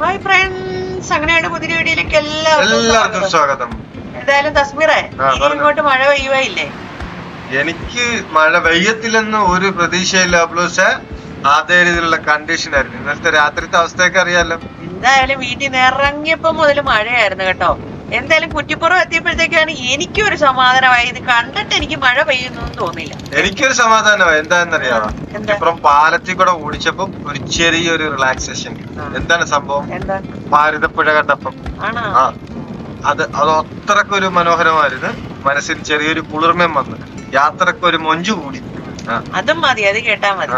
Hi friends അങ്ങനെയാണ് പുതിയ വീഡിയോയിലേക്ക് എല്ലാവർക്കും സ്വാഗതം. എന്തായാലും തസ്മീറെ ഇങ്ങോട്ട് മഴ പെയ്യുകയില്ലേ? എനിക്ക് മഴ പെയ്യത്തില്ലെന്ന് ഒരു പ്രതീക്ഷയില്ല പ്ലസ് അതേ രീതിയിലുള്ള കണ്ടീഷൻ ആയിരുന്നു. ഇന്നലത്തെ രാത്രിത്തെ അവസ്ഥയൊക്കെ അറിയാലോ. എന്തായാലും വീട്ടിൽ നിന്ന് ഇറങ്ങിയപ്പോ മുതൽ മഴയായിരുന്നു കേട്ടോ. എന്തായാലും കുറ്റിപ്പുറം എത്തിയപ്പോഴത്തേക്കാണ് എനിക്കും ഒരു സമാധാനമായി. ഇത് കണ്ടിട്ട് എനിക്ക് മഴ പെയ്യുന്നു തോന്നിയില്ല. എനിക്കൊരു സമാധാനമായി. എന്താണെന്നറിയാമോ കുറ്റിപ്പുറം പാലത്തിൽ കൂടെ ഓടിച്ചപ്പോ ഒരു ചെറിയൊരു റിലാക്സേഷൻ. എന്താണ് സംഭവം? ഭാരതപ്പുഴ കണ്ടപ്പം. ആ. അത് അത് അത്രക്കൊരു മനോഹരമായിരുന്നു. മനസ്സിൽ ചെറിയൊരു കുളിർമയും വന്നു. യാത്രക്കൊരു മൊഞ്ചു കൂടി. അതും മതി. അത് കേട്ടാ മതി.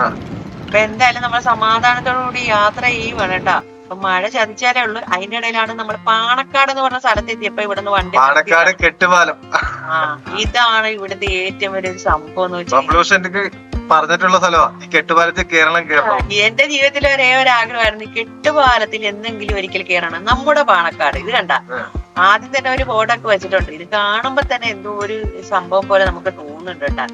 അപ്പൊ എന്തായാലും നമ്മൾ സമാധാനത്തോടു കൂടി യാത്ര ചെയ്യുവാണ് കേട്ടോ. അപ്പൊ മഴ ചതിച്ചാലേ ഉള്ളൂ. അതിന്റെ ഇടയിലാണ് നമ്മൾ പാണക്കാട് എന്ന് പറഞ്ഞ സ്ഥലത്ത് എത്തിയപ്പോ ഇവിടുന്ന് വണ്ടി പാണക്കാട് കെട്ടുപാലം. ആ ഇതാണ് ഇവിടുത്തെ ഏറ്റവും വലിയൊരു സംഭവം എന്ന് വെച്ചാൽ പറഞ്ഞിട്ടുള്ള സ്ഥലമാണ് ഈ കെട്ടുപാലത്തിൽ കേരളം കേരളം എന്റെ ജീവിതത്തിൽ ഒരേ ഒരു ആഗ്രഹമായിരുന്നു. കെട്ടുപാലത്തിൽ എന്തെങ്കിലും ഒരിക്കൽ കയറണം നമ്മുടെ പാണക്കാട്. ഇത് കണ്ട? ആദ്യം തന്നെ ഒരു ബോർഡൊക്കെ വെച്ചിട്ടുണ്ട്. ഇത് കാണുമ്പോ തന്നെ എന്തോ ഒരു സംഭവം പോലെ നമുക്ക് തോന്നുന്നുണ്ട് കേട്ടാ.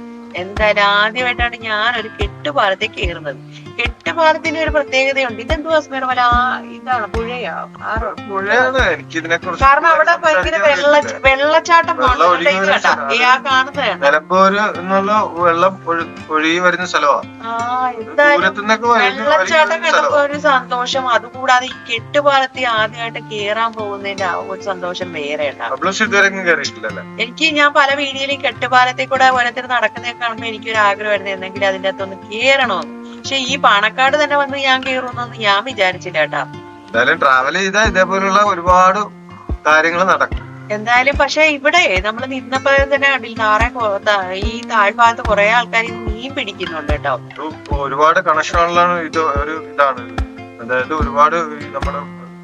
എന്തായാലും ആദ്യമായിട്ടാണ് ഞാൻ ഒരു കെട്ടുപാലത്തിൽ കയറുന്നത് കെട്ടുപാലത്തിന് ഒരു പ്രത്യേകതയുണ്ട്. ഇതെന്തു അസ്മേർ? പോലെ ആ ഇതാണ് പുഴയാ? ആറോ കാരണം അവിടെ ഭയങ്കര വെള്ള വെള്ളച്ചാട്ടം ആ കാണുന്നതാണ് നിലമ്പൂര് എന്നുള്ള വെള്ളം ഒഴുകി വരുന്ന സ്ഥലമാണ് വെള്ളച്ചാട്ടം കണ്ടപ്പോ ഒരു സന്തോഷം. അതുകൂടാതെ ഈ കെട്ടുപാലത്തിൽ ആദ്യമായിട്ട് കേറാൻ പോകുന്നതിന്റെ ഒരു സന്തോഷം വേറെ എനിക്ക് ഞാൻ പല വീഡിയോയിലും കെട്ടുപാലത്തിൽ കൂടെ ഓരോരുത്തർ നടക്കുന്നതൊക്കെ കാണുമ്പോൾ എനിക്കൊരു ആഗ്രഹമായിരുന്നു എന്തെങ്കിലും അതിന്റെ അകത്തൊന്ന് കേറണമെന്ന് പക്ഷെ ഈ പാണക്കാട് തന്നെ വന്ന് ഞാൻ കയറുന്നെന്ന് ഞാൻ വിചാരിച്ചില്ല കേട്ടാ. എന്തായാലും ട്രാവൽ ചെയ്താൽ ഇതേപോലുള്ള ഒരുപാട് കാര്യങ്ങൾ നടക്കും. എന്തായാലും പക്ഷെ ഇവിടെ നമ്മൾ നിന്നപ്പോ തന്നെ കണ്ടില്ല നാറെ ഈ താഴ്ഭാഗത്ത് കുറെ ആൾക്കാർ മീൻ പിടിക്കുന്നുണ്ട് കേട്ടോ. ഒരു- ഒരുപാട് കണക്ഷനുകളാണ് ഇത് ഒരു ഇതാണ്. അതായത് ഒരുപാട് നമ്മുടെ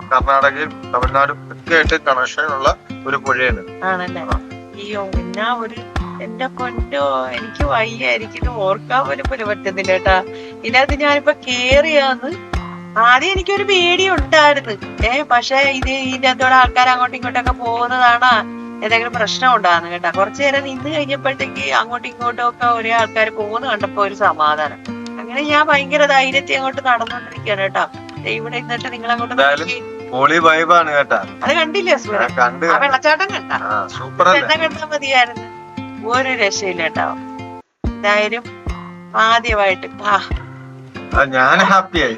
കർണാടകയും തമിഴ്നാടും ഒക്കെ ആയിട്ട് കണക്ഷൻ ഉള്ള ഒരു പുഴയാണ്. ആണല്ലേ? അയ്യോ എന്നാ ഒരു എന്റെ കൊണ്ടോ എനിക്ക് വയ്യ എനിക്കിത് ഓർക്കാൻ പോലും പോലും പറ്റുന്നില്ല കേട്ടാ. ഇതിനകത്ത് ഞാനിപ്പോ കേറിയാന്ന് ആദ്യം എനിക്കൊരു പേടി ഉണ്ടായിരുന്നു. ഏ പക്ഷെ ഇത് ഇതിനകത്തോടെ ആൾക്കാർ അങ്ങോട്ടും ഇങ്ങോട്ടൊക്കെ പോകുന്നതാണ് ഏതെങ്കിലും പ്രശ്നം ഉണ്ടാകുന്നു കേട്ടാ. കുറച്ചു നേരം നിന്ന് കഴിഞ്ഞപ്പോഴത്തേക്ക് അങ്ങോട്ടും ഇങ്ങോട്ടും ഒക്കെ ഒരേ ആൾക്കാർ പോകുന്ന കണ്ടപ്പോ ഒരു സമാധാനം. അങ്ങനെ ഞാൻ ഭയങ്കര ധൈര്യത്തി അങ്ങോട്ട് നടന്നുകൊണ്ടിരിക്കുകയാണ് കേട്ടോ. ഇവിടെ ഇന്നിട്ട് നിങ്ങൾ അങ്ങോട്ട്. പൊളി വൈബാണ് കേട്ടാ. അത് കണ്ടില്ലേ കണ്ടു വെള്ളച്ചാട്ടം കണ്ടാ? സൂപ്പർ കണ്ടാ മതിയായിരുന്നു. ഒരു രക്ഷയില്ല കേട്ടോ. എന്തായാലും ആദ്യമായിട്ട് ആ, ഞാൻ ഹാപ്പിയായി.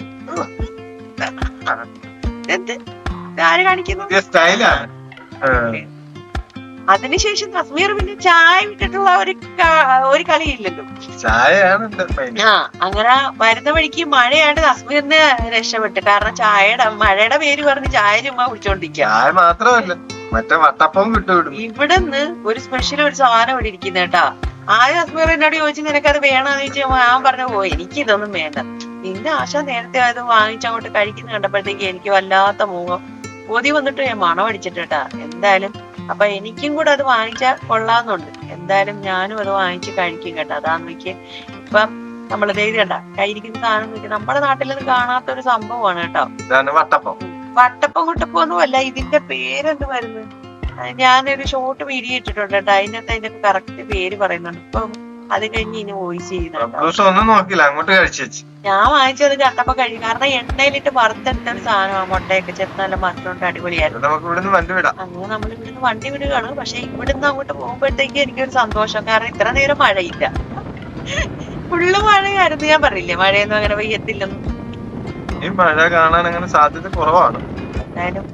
സ്റ്റൈലാണ് അതിനുശേഷം തസ്മീർ പിന്നെ ചായ വിട്ടിട്ടുള്ള ഒരു ഒരു കളിയില്ലല്ലോ. ചായയാണ് ആ അങ്ങനെ വരുന്ന വഴിക്ക് മഴയാണ് തസ്മീറിന് രക്ഷപ്പെട്ട്. കാരണം ചായയുടെ മഴയുടെ പേര് പറഞ്ഞ് ചായ ചുമ്മാ കുടിച്ചോണ്ടിരിക്കുക ചായ മാത്രമല്ല മറ്റേ വട്ടപ്പം വിട്ടുവിടും. ഇവിടുന്ന് ഒരു സ്പെഷ്യൽ ഒരു സാധനം ഇവിടെ ഇരിക്കുന്ന കേട്ടാ. ആദ്യം തസ്മീർ എന്നോട് ചോദിച്ചു നിനക്കത് വേണോന്ന്? ചോദിച്ചു ഞാൻ പറഞ്ഞു പോ എനിക്ക് ഇതൊന്നും വേണ്ട. നിന്റെ ആശ നേരത്തെ അത് വാങ്ങിച്ചങ്ങോട്ട് കഴിക്കുന്ന കണ്ടപ്പോഴത്തേക്ക് എനിക്ക് വല്ലാത്ത മൂഹം. കൊതി വന്നിട്ട് ഞാൻ മണം അടിച്ചിട്ട് കേട്ടാ. എന്തായാലും അപ്പൊ എനിക്കും കൂടെ അത് വാങ്ങിച്ചാൽ കൊള്ളാന്നുണ്ട് എന്തായാലും ഞാനും അത് വാങ്ങിച്ച് കഴിക്കും കേട്ടോ. അതാന്ന് എനിക്ക് ഇപ്പം നമ്മൾ കണ്ട കയ്യിരിക്കുന്ന സാധനം നമ്മുടെ നാട്ടിലൊന്നും കാണാത്ത ഒരു സംഭവമാണ് കേട്ടോ. വട്ടപ്പം. വട്ടപ്പം കുട്ടപ്പം ഒന്നും അല്ല ഇതിന്റെ പേരെന്ത് വരുന്നത് ഞാനൊരു ഷോർട്ട് വീഡിയോ ഇട്ടിട്ടുണ്ട് കേട്ടോ. അതിനകത്ത് അതിന്റെ കറക്റ്റ് പേര് പറയുന്നുണ്ട്. ഇപ്പം അത് കഴിഞ്ഞ് ഇനി വോയിസ് ചെയ്യുന്നുണ്ട് ബബ്ലൂസ് ഒന്നും നോക്കില്ല അങ്ങോട്ട് കഴിച്ചു ഞാൻ വാങ്ങിച്ചത് കണ്ടപ്പോ കഴിഞ്ഞു കാരണം എണ്ണയിലിട്ട് വറുത്തെടുത്ത ഒരു സാധനമാണ് മുട്ടയൊക്കെ ചെത്ത് നല്ല മറന്നുകൊണ്ട് അടിപൊളിയായിരുന്നു. അങ്ങനെ നമ്മൾ ഇവിടുന്ന് വണ്ടി വിടുകയാണ്. പക്ഷെ ഇവിടുന്ന് അങ്ങോട്ട് പോകുമ്പോഴത്തേക്ക് എനിക്കൊരു സന്തോഷം. കാരണം ഇത്ര നേരം മഴയില്ല. ഫുള്ള് മഴയായിരുന്നു. ഞാൻ പറയില്ലേ മഴയൊന്നും അങ്ങനെ പെയ്യത്തില്ലെന്നും. ഈ മഴ കാണാൻ അങ്ങനെ സാധ്യത കുറവാണ്. എന്തായാലും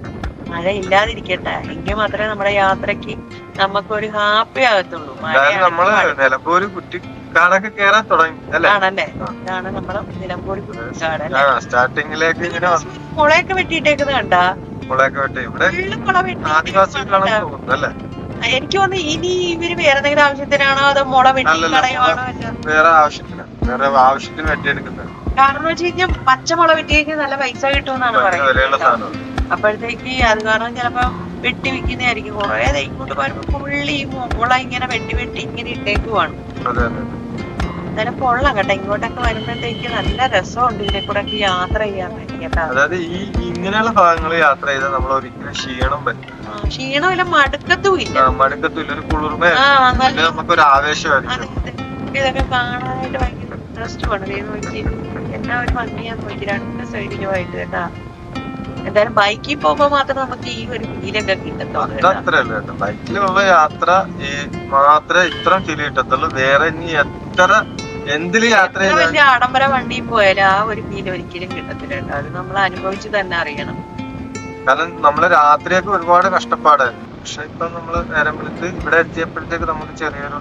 മഴ ഇല്ലാതിരിക്കട്ടെ എങ്കിൽ മാത്രമേ നമ്മുടെ യാത്രയ്ക്ക് നമുക്കൊരു ഹാപ്പി ആകത്തുള്ളൂ. നമ്മൾ മഴയാണ് നിലമ്പൂര് കുറ്റിക്കാടൊക്കെ കേറാൻ തുടങ്ങി ആണല്ലേ. ഇതാണ് നമ്മുടെ നിലമ്പൂര് സ്റ്റാർട്ടിങ്ങിലേക്ക് ഇങ്ങനെ വന്നു. മുളയൊക്കെ വെട്ടിയിട്ടേക്കുന്നത് കണ്ടാ? മുളയൊക്കെ വിട്ട്. ഇവിടെ ആദിവാസികളാണെന്ന് തോന്നുന്നു അല്ലേ? എനിക്ക് തോന്നുന്നു ഇനി ഇവർ വേറെ എന്തെങ്കിലും ആവശ്യത്തിനാണോ അതോ മുള വെട്ടി കളയുവാണോ. വേറെ ആവശ്യത്തിന് വേറെ ആവശ്യത്തിന് വെട്ടിയെടുക്കുന്നത്. കാരണം വെച്ച് കഴിഞ്ഞാൽ പച്ചമുള വെട്ടി കഴിഞ്ഞാൽ നല്ല പൈസ കിട്ടുമെന്നാണ് പറയുന്നത് അപ്പോഴത്തേക്ക് അത് കാരണം ചിലപ്പോ വെട്ടി വിൽക്കുന്നതായിരിക്കും. കുറെ ഇങ്ങോട്ട് പറയുമ്പോ പുള്ളി ഈ മുള ഇങ്ങനെ വെട്ടി വെട്ടി ഇങ്ങനെ ഇട്ടേക്കുവാണ് എന്നാലും കൊള്ളാം കേട്ടോ. ഇങ്ങോട്ടൊക്കെ വരുമ്പോഴത്തേക്ക് നല്ല രസമുണ്ട് ഇതിനെ കൂടെ ഒക്കെ യാത്ര ചെയ്യാൻ വേണ്ടി കേട്ടോ. അതായത് ഈ ഇങ്ങനെയുള്ള ഭാഗങ്ങൾ യാത്ര ചെയ്താൽ നമ്മൾ ഒരിക്കലും ക്ഷീണം പറ്റും മടുക്കത്തും ഇല്ല. ഒരു കുളിർമ നമുക്കൊരു ആവേശമായിരിക്കും. ഇതൊക്കെ കാണാനായിട്ട് ഭയങ്കര ഇൻട്രസ്റ്റ് ആണ് ദേ നോക്കി ഭംഗി ഒരു ഭംഗിയാന്ന് നോക്കി രണ്ട് സൈഡിലുമായിട്ട് കേട്ടാ. എന്തായാലും ബൈക്കിൽ പോകുമ്പോ മാത്രം നമുക്ക് ഈ ഒരു ഫീലൊക്കെ കിട്ടത്തുള്ളൂ ബൈക്കിൽ പോകുമ്പോ യാത്ര ഈ മാത്രമേ ഇത്ര ഫീൽ കിട്ടത്തുള്ളൂ. വേറെ ഇനി എത്ര എന്തിൽ യാത്ര വലിയ ആഡംബര വണ്ടിയിൽ പോയാലും ആ ഒരു ഫീൽ ഒരിക്കലും കിട്ടത്തില്ല കേട്ടോ. അത് നമ്മൾ അനുഭവിച്ച് തന്നെ അറിയണം. കാരണം നമ്മൾ രാത്രിയൊക്കെ ഒരുപാട് കഷ്ടപ്പാടായിരുന്നു. പക്ഷെ ഇപ്പൊ നമ്മൾ നേരം വിളിച്ച് ഇവിടെ എത്തിയപ്പോഴത്തേക്ക് നമുക്ക് ചെറിയൊരു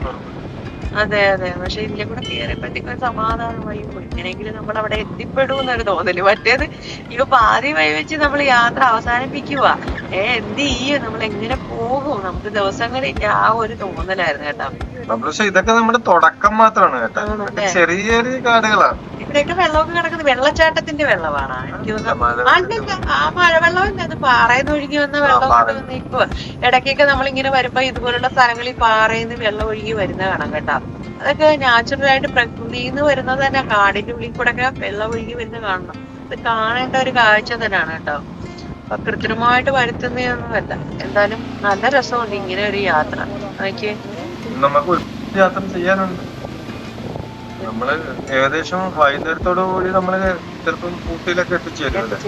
അതെ അതെ. പക്ഷെ ഇതിലെ കൂടെ കയറിയപ്പോഴത്തേക്കും ഒരു സമാധാനമായി എങ്ങനെയെങ്കിലും നമ്മൾ അവിടെ എത്തിപ്പെടും എന്നൊരു തോന്നൽ. മറ്റേത് ഇപ്പൊ പാതി വഴി വെച്ച് നമ്മൾ യാത്ര അവസാനിപ്പിക്കുക ഏ എന്ത് ചെയ്യും? നമ്മൾ എങ്ങനെ പോകും? നമുക്ക് ദിവസങ്ങളില്ല ആ ഒരു തോന്നലായിരുന്നു കേട്ടോ. പക്ഷെ ഇതൊക്കെ നമ്മുടെ തുടക്കം മാത്രമാണ് കേട്ടോ? ചെറിയ ചെറിയ കാടുകളാണ്. ഇവിടെയൊക്കെ വെള്ളമൊക്കെ കിടക്കുന്നത് വെള്ളച്ചാട്ടത്തിന്റെ വെള്ളമാണ്. എനിക്ക് തോന്നുന്നു ആ മഴവെള്ളമല്ല അത് പാറയിൽ ഒഴുകി വന്ന വെള്ളം പാറ. ഇടക്കൊക്കെ നമ്മൾ ഇപ്പൊ ഇടയ്ക്കൊക്കെ നമ്മളിങ്ങനെ വരുമ്പോ ഇതുപോലുള്ള സ്ഥലങ്ങളിൽ പാറയിൽ നിന്ന് വെള്ളം ഒഴുകി വരുന്ന കാണാം കേട്ടോ. അതൊക്കെ നാച്ചുറൽ ആയിട്ട് പ്രകൃതിയിൽ നിന്ന് വരുന്നത് തന്നെ കാടിന്റെ ഉള്ളിൽ കൂടെ ഒക്കെ വെള്ളം ഒഴുകി വരുന്ന കാണണം. അത് കാണേണ്ട ഒരു കാഴ്ച തന്നെയാണ് കേട്ടോ. അപ്പൊ കൃത്രിമമായിട്ട് വരുത്തുന്നതൊന്നുമല്ല. എന്തായാലും നല്ല രസമുണ്ട് ഇങ്ങനെ ഒരു യാത്ര. എനിക്ക് നമുക്ക് യാത്ര ചെയ്യാനുണ്ട്. നമ്മൾ ഏകദേശം വൈകുന്നേരത്തോടു കൂടി നമ്മൾ ചിലപ്പം ഊട്ടിയിലൊക്കെ എത്തിച്ചേരുമല്ലേ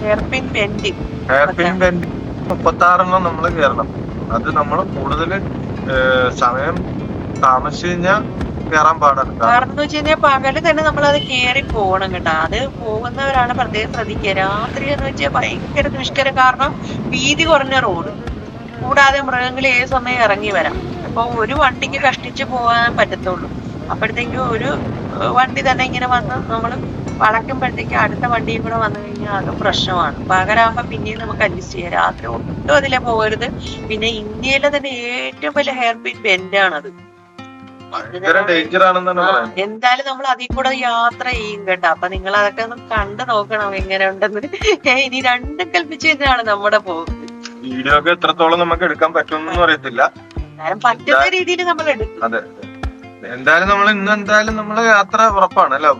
ഹെയർപിൻ ബെൻഡിങ് ഹെയർപിൻ ബെൻഡ് മുപ്പത്തി ആറെണ്ണം നമ്മൾ കയറണം അത് നമ്മൾ കൂടുതൽ സമയം താമസിച്ചു കഴിഞ്ഞാൽ കയറാൻ പാടാണ് കാരണം എന്ന് വെച്ച് പകൽ തന്നെ നമ്മൾ അത് കേറി പോകണം കേട്ടോ. അത് പോകുന്നവരാണ് പ്രത്യേകം ശ്രദ്ധിക്കുക. രാത്രി എന്ന് വെച്ചാൽ ഭയങ്കര ദുഷ്കരം കാരണം വീതി കുറഞ്ഞ റോഡ്. കൂടാതെ മൃഗങ്ങൾ ഏത് സമയം ഇറങ്ങി വരാം. അപ്പൊ ഒരു വണ്ടിക്ക് കഷ്ടിച്ച് പോകാൻ പറ്റത്തുള്ളൂ. അപ്പോഴത്തേക്കും ഒരു വണ്ടി തന്നെ ഇങ്ങനെ വന്ന് നമ്മൾ വളയ്ക്കുമ്പോഴത്തേക്കും അടുത്ത വണ്ടിയും കൂടെ വന്നു കഴിഞ്ഞാൽ അത് പ്രശ്നമാണ്. പകരാകുമ്പോ പിന്നെയും നമുക്ക് അഡ്ജസ്റ്റ് ചെയ്യാം. രാത്രി ഒട്ടും അതിലെ പോകരുത്. പിന്നെ ഇന്ത്യയിലെ തന്നെ ഏറ്റവും വലിയ ഹെയർ പിൻ ബെൻഡാണത് എന്തായാലും നമ്മൾ അതിൽ കൂടെ യാത്ര ചെയ്യും കേട്ടോ. അപ്പൊ നിങ്ങൾ അതൊക്കെ ഒന്ന് കണ്ടു നോക്കണം എങ്ങനെ ഉണ്ടെന്ന്. ഇനി രണ്ടും കൽപ്പിച്ച് തന്നെയാണ് നമ്മുടെ പോകുന്നത് വീഡിയോ ഒക്കെ എത്രത്തോളം നമുക്ക് എടുക്കാൻ പറ്റുമെന്നൊന്നും അറിയത്തില്ല. പറ്റുന്ന രീതിയിൽ നമ്മൾ എടുക്കും. അതെ എന്തായാലും നമ്മൾ ഇന്ന് എന്തായാലും നമ്മൾ യാത്ര ഉറപ്പാണ് അല്ലേ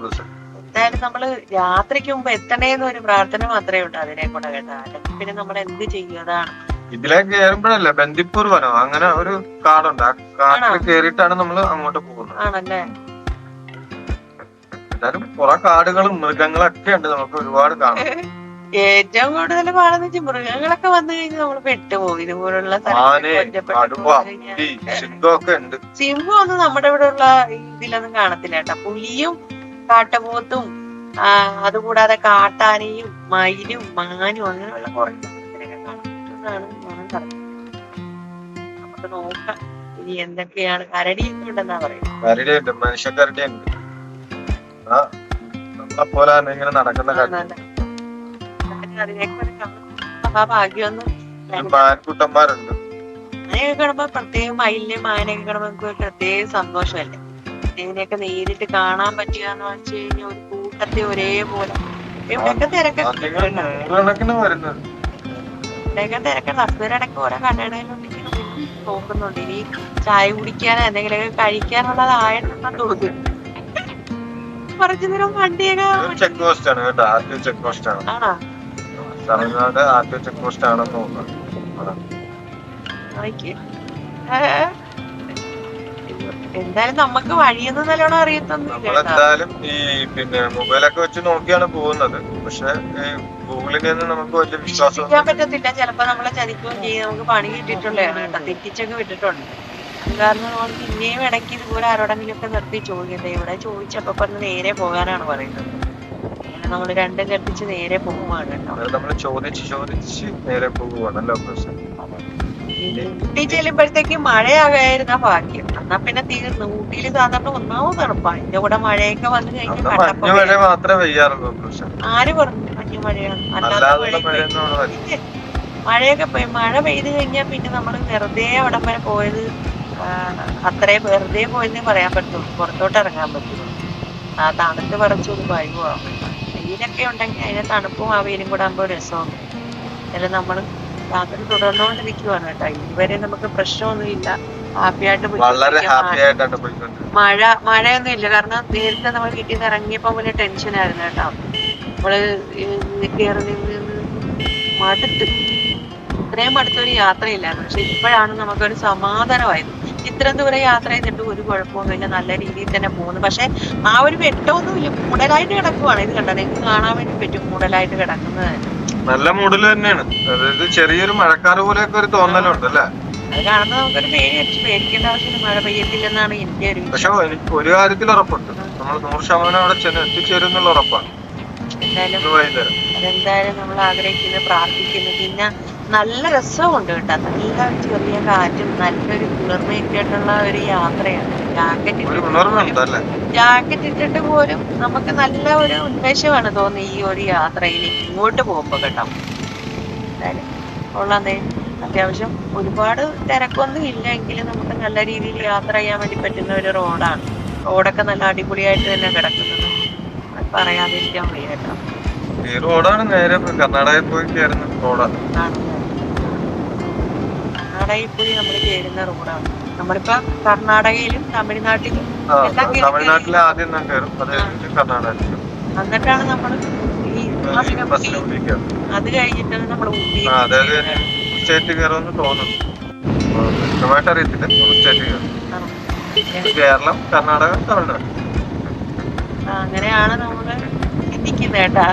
എന്തായാലും നമ്മൾ യാത്രയ്ക്ക് മുമ്പ് എത്തണേന്ന് ഒരു പ്രാർത്ഥന മാത്രമേ ഉള്ളൂ അതിനെ കൂടെ കേട്ടോ. അല്ലെങ്കിൽ പിന്നെ നമ്മൾ എന്ത് ചെയ്യും? അതാണ്. ഇതിലേക്ക് കയറുമ്പോഴല്ല ബന്ദിപ്പൂർ വനം? അങ്ങനെ ഒരു കാടുണ്ട്. ആ കാട്ടിൽ? കയറിയിട്ടാണ് നമ്മൾ അങ്ങോട്ട് പോകുന്നത്. ആണല്ലേ? എന്തായാലും കുറെ കാടുകളും മൃഗങ്ങളൊക്കെ ഉണ്ട് നമുക്ക് ഒരുപാട് കാണാം. ഏറ്റവും കൂടുതൽ പാടെന്ന് വെച്ചാൽ മൃഗങ്ങളൊക്കെ വന്നു കഴിഞ്ഞാൽ നമ്മൾ പെട്ടുപോകും. ഇതുപോലുള്ള സിംഹം ഒന്നും നമ്മുടെ ഇവിടെ ഉള്ള ഇതിലൊന്നും കാണത്തില്ല കേട്ടോ. പുലിയും കാട്ടപോത്തും അതുകൂടാതെ കാട്ടാനയും മയിലും മാനും അങ്ങനെയുള്ള കുറേ കാണാൻ പറ്റുന്നതാണ്. നമുക്ക് നോക്കാം. ഇനി എന്തൊക്കെയാണ്? കരടിയൊക്കെ ഉണ്ടെന്നാ പറയുന്നത് കരടി പോലെ തന്നെ ഇങ്ങനെ നടക്കുന്ന കരടി. അതിനേക്ക് കാണുമ്പോ പ്രത്യേകം കാണുമ്പോ നമുക്ക് സന്തോഷമല്ലേ? ഇതിനെയൊക്കെ നേരിട്ട് കാണാൻ പറ്റുക എന്ന് വെച്ച് കഴിഞ്ഞാൽ ഒരു കൂട്ടത്തെ ഒരേപോലെ. ഇവിടെയൊക്കെ തിരക്കൊക്കെ തിരക്കുണ്ട് ഹസ്ബൻഡിടയ്ക്ക് ഓരോ കടകളിലുണ്ടെങ്കിൽ നോക്കുന്നുണ്ട്. ഇനി ചായ കുടിക്കാനോ എന്തെങ്കിലുമൊക്കെ കഴിക്കാനുള്ളതായിട്ടുണ്ടെന്ന് തോന്നുന്നു. കുറച്ചു നേരം വണ്ടിയൊക്കെ ചെക്ക് പോസ്റ്റ് ആണ് കേട്ടോ. ആർ ടി ചെക്ക് പോസ്റ്റ് ആണ്. ആണോ? Tamil Nadu R T check post ആണെന്ന് തോന്നുന്നു? എന്തായാലും നമുക്ക് വഴിയൊന്നും നല്ലോണം. നമ്മളെന്തായാലും ഈ പിന്നെ മൊബൈലൊക്കെ വെച്ച് നോക്കിയാണ് പോകുന്നത്. പക്ഷെ ഈ ഗൂഗിളിൽ നിന്ന് നമുക്ക് വലിയ വിശ്വാസം വിശ്വസിക്കാൻ പറ്റത്തില്ല. ചിലപ്പോ നമ്മളെ ചതിക്കുകയും ചെയ്യും. നമുക്ക് പണി കിട്ടിയിട്ടുള്ളതാണ് കേട്ടോ. തെറ്റിച്ചൊക്കെ വിട്ടിട്ടുണ്ട്. കാരണം നമ്മൾ പിന്നെയും ഇടയ്ക്ക് ഇതുപോലെ ആരോടെങ്കിലും ഒക്കെ നിർത്തി ചോദിക്കട്ടെ ഇവിടെ ചോദിച്ചപ്പോ പറഞ്ഞ് നേരെ പോകാനാണ് പറയുന്നത്. അങ്ങനെ നമ്മൾ രണ്ടും കൽപ്പിച്ച് നേരെ പോവുകയാണ് കേട്ടോ. നമ്മൾ ചോദിച്ച് ചോദിച്ച് നേരെ പോകുവാണല്ലോ പ്രശ്നം ഊട്ടി ചെല്ലുമ്പോഴത്തേക്ക് മഴയാകായിരുന്ന ഭാഗ്യം. എന്നാ പിന്നെ തീർന്നു ഊട്ടിയിൽ സാധാരണ ഒന്നാമത് തണുപ്പാ. അതിന്റെ കൂടെ മഴയൊക്കെ വന്നു കഴിഞ്ഞാൽ ആര് പറഞ്ഞു മഞ്ഞു മഴയാണ് അല്ലാതെ. മഴയൊക്കെ പോയി മഴ പെയ്ത് കഴിഞ്ഞാൽ പിന്നെ നമ്മൾ വെറുതെ അവിടം വരെ പോയത് അത്രേ വെറുതെ പോയെന്നേ പറയാൻ പറ്റുള്ളൂ പുറത്തോട്ട് ഇറങ്ങാൻ പറ്റുള്ളൂ ആ തണുത്ത് പറിച്ചു ഒരു വൈകുവാകും വെയിലൊക്കെ ഉണ്ടെങ്കിൽ അതിന്റെ തണുപ്പും ആ വെയിലും കൂടെ ആകുമ്പോൾ രസമാണ് അതിൽ നമ്മൾ രാത്രി തുടർന്നുകൊണ്ടിരിക്കുവാണ് കേട്ടോ. ഇതുവരെ നമുക്ക് പ്രശ്നമൊന്നുമില്ല. ഹാപ്പി ആയിട്ട് വളരെ ഹാപ്പി ആയിട്ടാണ് പോയിക്കൊണ്ടിരുന്നത്. മഴ മഴയൊന്നും ഇല്ല കാരണം നേരത്തെ നമ്മൾ വീട്ടിൽ നിന്ന് ഇറങ്ങിയപ്പോ വലിയ ടെൻഷനായിരുന്നു കേട്ടോ. നമ്മൾ കയറി നിന്ന് മടുത്ത്. ഇത്രയും മടുത്തൊരു യാത്രയില്ലായിരുന്നു. പക്ഷെ ഇപ്പോഴാണ് നമുക്കൊരു സമാധാനമായത്. ഇത്രയും ദൂരം യാത്ര ചെയ്തിട്ട് ഒരു കുഴപ്പമൊന്നുമില്ല നല്ല രീതിയിൽ തന്നെ പോകുന്നു. പക്ഷെ ആ ഒരു വെട്ടമൊന്നുമില്ല. മൂടലായിട്ട് കിടക്കുവാണ്. ഇത് കണ്ടോ? നിങ്ങൾക്ക് കാണാൻ വേണ്ടി പറ്റും മൂടലായിട്ട് കിടക്കുന്നത് തന്നെ. നല്ല മൂഡിൽ തന്നെയാണ്. അതായത് ചെറിയൊരു മഴക്കാർ പോലെയൊക്കെ ഒരു തോന്നലുണ്ട് അല്ലേ? അത് കാണുമ്പോൾ നമുക്കൊരു പേടി അടിച്ച് പേടിക്കേണ്ട ആവശ്യമില്ല മഴ പെയ്യത്തില്ലെന്നാണ് എന്റെ ഒരു പക്ഷെ എനിക്ക് ഒരു കാര്യത്തിൽ ഉറപ്പുണ്ട്. നമ്മൾ നൂറ് ശതമാനം അവിടെ ചെന്ന് എത്തിച്ചേരും എന്നുള്ള ഉറപ്പാണ്. എന്തായാലും വൈകുന്നേരം. അതെന്തായാലും നമ്മൾ ആഗ്രഹിക്കുന്നു പ്രാർത്ഥിക്കുന്നു. പിന്നെ നല്ല രസമുണ്ട് കേട്ടോ. നല്ല ചെറിയ കാറ്റും നല്ലൊരു കുളിർമയൊക്കെ ആയിട്ടുള്ള ഒരു യാത്രയാണ്. ജാക്കറ്റ് ജാക്കറ്റ് ഇട്ടിട്ട് പോലും നമുക്ക് നല്ല ഒരു ഉന്മേഷമാണ് തോന്നുന്നത് ഈ ഒരു യാത്രയിൽ ഇങ്ങോട്ട് പോകുമ്പോ കേട്ടോ. എന്തായാലും കൊള്ളാന്നേ അത്യാവശ്യം ഒരുപാട് തിരക്കൊന്നും ഇല്ലെങ്കിലും നമുക്ക് നല്ല രീതിയിൽ യാത്ര ചെയ്യാൻ വേണ്ടി പറ്റുന്ന ഒരു റോഡാണ്. റോഡൊക്കെ നല്ല അടിപൊളിയായിട്ട് തന്നെ കിടക്കുന്നത് പറയാതിരിക്കാൻ വയ്യ കേട്ടോ. ഈ റോഡാണ് നേരെ കർണാടകയിൽ പോയി കയറുന്ന റോഡാണ് കർണാടകയിൽ പോയി നമ്മൾ കയറുന്ന റോഡാണ്. നമ്മളിപ്പോ കർണാടകയിലും തമിഴ്നാട്ടിലും തമിഴ്നാട്ടിലെ ആദ്യം ഞാൻ കയറും അത് കഴിഞ്ഞിട്ട് കർണാടകയിൽ എന്നിട്ടാണ് നമ്മൾ ഈ അത് കഴിഞ്ഞിട്ടാണ് നമ്മൾ അതായത് സ്റ്റേറ്റ് കയറുമെന്ന് തോന്നുന്നു. ആ, വ്യക്തമായിട്ട് അറിയത്തില്ല. മൂന്ന് സ്റ്റേറ്റ് കയറും കേരളം കർണാടക തമിഴ്നാട്. അങ്ങനെയാണ് നമ്മൾ ചിന്തിക്കുന്നത് കേട്ടാ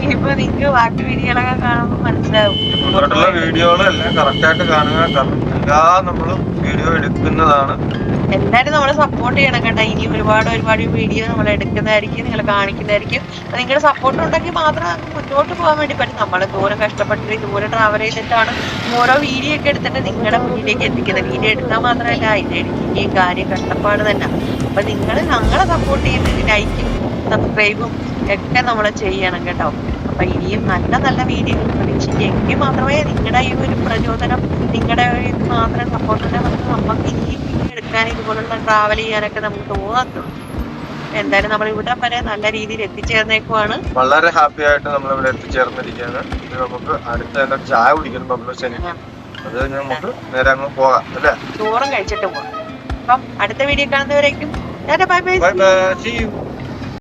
ഇനിയിപ്പോ നിങ്ങക്ക് ബാക്കി വീഡിയോകളൊക്കെ കാണുമ്പോൾ മനസ്സിലാവും. മുന്നോട്ടുള്ള വീഡിയോകളെല്ലാം കറക്റ്റായിട്ട് കാണുക. കാരണം എല്ലാ നമ്മൾ വീഡിയോ എടുക്കുന്നതാണ്. എന്തായാലും നമ്മളെ സപ്പോർട്ട് ചെയ്യണം കേട്ടോ. ഇനി ഒരുപാട് ഒരുപാട് വീഡിയോ നമ്മൾ എടുക്കുന്നതായിരിക്കും നിങ്ങൾ കാണിക്കുന്നതായിരിക്കും. നിങ്ങളുടെ സപ്പോർട്ട് ഉണ്ടെങ്കിൽ മാത്രമേ നമുക്ക് മുന്നോട്ട് പോകാൻ വേണ്ടി പറ്റും. നമ്മൾ ദൂരം കഷ്ടപ്പെട്ട് ദൂരം ട്രാവൽ ചെയ്തിട്ടാണ് ഓരോ വീഡിയോ ഒക്കെ എടുത്തിട്ട് നിങ്ങളുടെ മുന്നിലേക്ക് എത്തിക്കുന്നത്. വീഡിയോ എടുത്താൽ മാത്രമല്ല അതിന്റെ എഡിറ്റിങ്ങും കാര്യം കഷ്ടപ്പാട് തന്നെ. അപ്പൊ നിങ്ങൾ ഞങ്ങളെ സപ്പോർട്ട് ചെയ്യുന്നത് ലൈക്കും സബ്സ്ക്രൈബും ഒക്കെ നമ്മൾ ചെയ്യണം കേട്ടോ. അപ്പൊ ഇനിയും നല്ല നല്ല വീഡിയോകൾ പ്രതീക്ഷിക്കുക എങ്കിൽ മാത്രമേ നിങ്ങളുടെ ഈ ഒരു പ്രചോദനം നിങ്ങളുടെ ഇത് മാത്രം സപ്പോർട്ട് ഉണ്ടെങ്കിൽ നമുക്ക് ഇനിയും എടുക്കാൻ ഇതുപോലുള്ള ട്രാവൽ ചെയ്യാനൊക്കെ നമുക്ക് തോന്നത്തുള്ളൂ. എന്തായാലും നമ്മൾ ഇവിടെ വരെ നല്ല രീതിയിൽ എത്തിച്ചേർന്നേക്കുവാണ്. വളരെ ഹാപ്പി ആയിട്ട് നമ്മൾ ഇവിടെ എത്തിച്ചേർന്നിരിക്കുകയാണ്. ഇനി നമുക്ക് അടുത്ത എന്താ ചായ കുടിക്കണം നമ്മൾ ശനി. അത് നമുക്ക് നേരെ അങ്ങ് പോകാം അല്ലേ? ചോറും കഴിച്ചിട്ട് പോകാം. അപ്പം അടുത്ത video കാണുന്നവരേക്കും bye bye. Bye see you